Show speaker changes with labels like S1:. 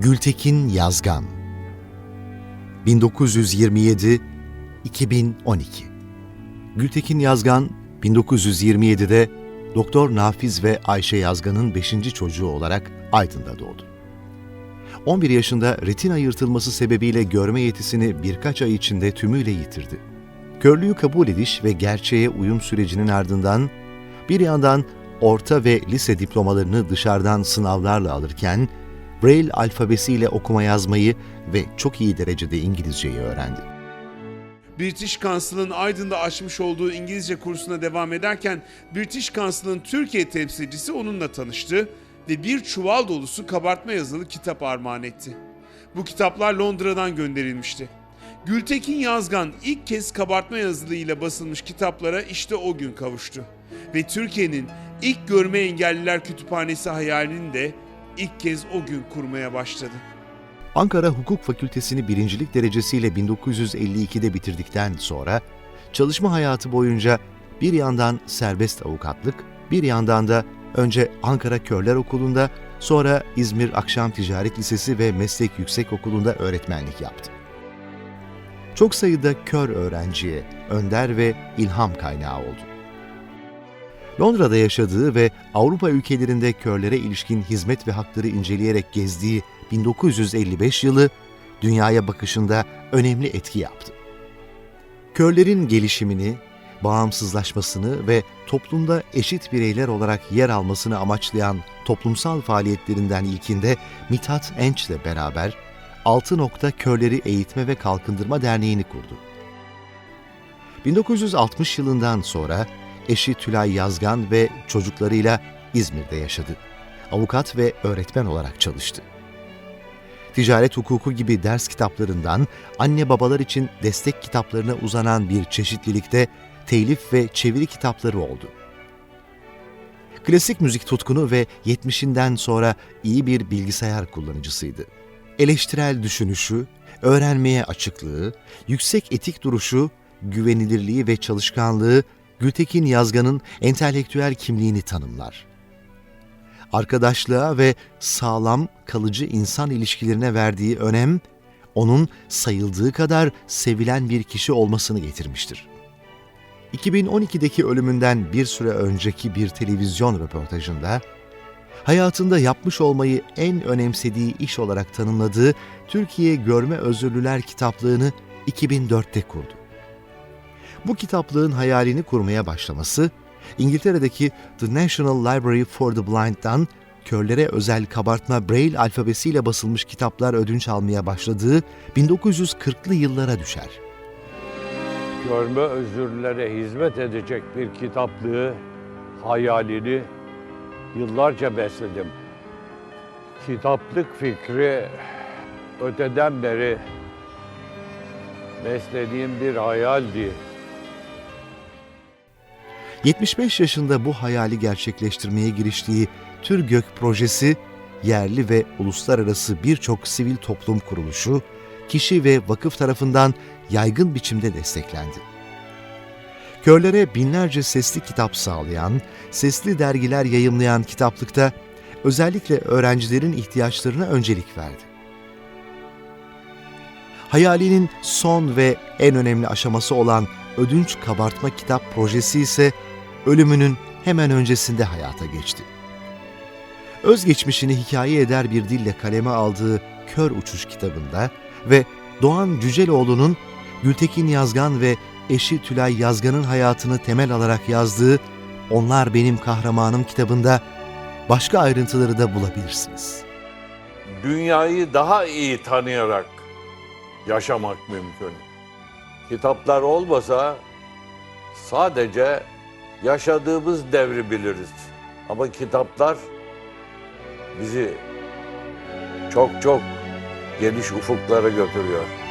S1: Gültekin Yazgan 1927-2012 Gültekin Yazgan 1927'de Doktor Nafiz ve Ayşe Yazgan'ın 5. çocuğu olarak Aydın'da doğdu. 11 yaşında retina yırtılması sebebiyle görme yetisini birkaç ay içinde tümüyle yitirdi. Körlüğü kabul ediş ve gerçeğe uyum sürecinin ardından bir yandan orta ve lise diplomalarını dışarıdan sınavlarla alırken Braille alfabesiyle okuma yazmayı ve çok iyi derecede İngilizceyi öğrendi.
S2: British Council'ın Aydın'da açmış olduğu İngilizce kursuna devam ederken British Council'ın Türkiye temsilcisi onunla tanıştı ve bir çuval dolusu kabartma yazılı kitap armağan etti. Bu kitaplar Londra'dan gönderilmişti. Gültekin Yazgan ilk kez kabartma yazılıyla basılmış kitaplara işte o gün kavuştu. Ve Türkiye'nin ilk görme engelliler kütüphanesi hayalini de ilk kez o gün kurmaya başladı.
S1: Ankara Hukuk Fakültesini birincilik derecesiyle 1952'de bitirdikten sonra çalışma hayatı boyunca bir yandan serbest avukatlık, bir yandan da önce Ankara Körler Okulu'nda, sonra İzmir Akşam Ticaret Lisesi ve Meslek Yüksekokulu'nda öğretmenlik yaptı. Çok sayıda kör öğrenciye önder ve ilham kaynağı oldu. Londra'da yaşadığı ve Avrupa ülkelerinde körlere ilişkin hizmet ve hakları inceleyerek gezdiği 1955 yılı dünyaya bakışında önemli etki yaptı. Körlerin gelişimini, bağımsızlaşmasını ve toplumda eşit bireyler olarak yer almasını amaçlayan toplumsal faaliyetlerinden ilkinde Mithat Enç'le beraber Altı Nokta Körleri Eğitme ve Kalkındırma Derneği'ni kurdu. 1960 yılından sonra eşi Tülay Yazgan ve çocuklarıyla İzmir'de yaşadı. Avukat ve öğretmen olarak çalıştı. Ticaret hukuku gibi ders kitaplarından anne babalar için destek kitaplarına uzanan bir çeşitlilikte telif ve çeviri kitapları oldu. Klasik müzik tutkunu ve 70'inden sonra iyi bir bilgisayar kullanıcısıydı. Eleştirel düşünüşü, öğrenmeye açıklığı, yüksek etik duruşu, güvenilirliği ve çalışkanlığı Gültekin Yazgan'ın entelektüel kimliğini tanımlar. Arkadaşlığa ve sağlam, kalıcı insan ilişkilerine verdiği önem, onun sayıldığı kadar sevilen bir kişi olmasını getirmiştir. 2012'deki ölümünden bir süre önceki bir televizyon röportajında, hayatında yapmış olmayı en önemsediği iş olarak tanımladığı Türkiye Görme Özürlüler kitaplığını 2004'te kurdu. Bu kitaplığın hayalini kurmaya başlaması, İngiltere'deki The National Library for the Blind'dan körlere özel kabartma Braille alfabesiyle basılmış kitaplar ödünç almaya başladığı 1940'lı yıllara düşer.
S3: görme özürlere hizmet edecek bir kitaplığı hayalini yıllarca besledim. Kitaplık fikri öteden beri beslediğim bir hayaldi.
S1: 75 yaşında bu hayali gerçekleştirmeye giriştiği Türgök projesi, yerli ve uluslararası birçok sivil toplum kuruluşu, kişi ve vakıf tarafından yaygın biçimde desteklendi. Körlere binlerce sesli kitap sağlayan, sesli dergiler yayımlayan kitaplıkta özellikle öğrencilerin ihtiyaçlarına öncelik verdi. Hayalinin son ve en önemli aşaması olan ödünç kabartma kitap projesi ise ölümünün hemen öncesinde hayata geçti. Özgeçmişini hikaye eder bir dille kaleme aldığı Kör Uçuş kitabında ve Doğan Cüceloğlu'nun Gültekin Yazgan ve eşi Tülay Yazgan'ın hayatını temel alarak yazdığı Onlar Benim Kahramanım kitabında başka ayrıntıları da bulabilirsiniz.
S3: Dünyayı daha iyi tanıyarak yaşamak mümkün. Kitaplar olmasa sadece yaşadığımız devri biliriz. Ama kitaplar bizi çok çok geniş ufuklara götürüyor.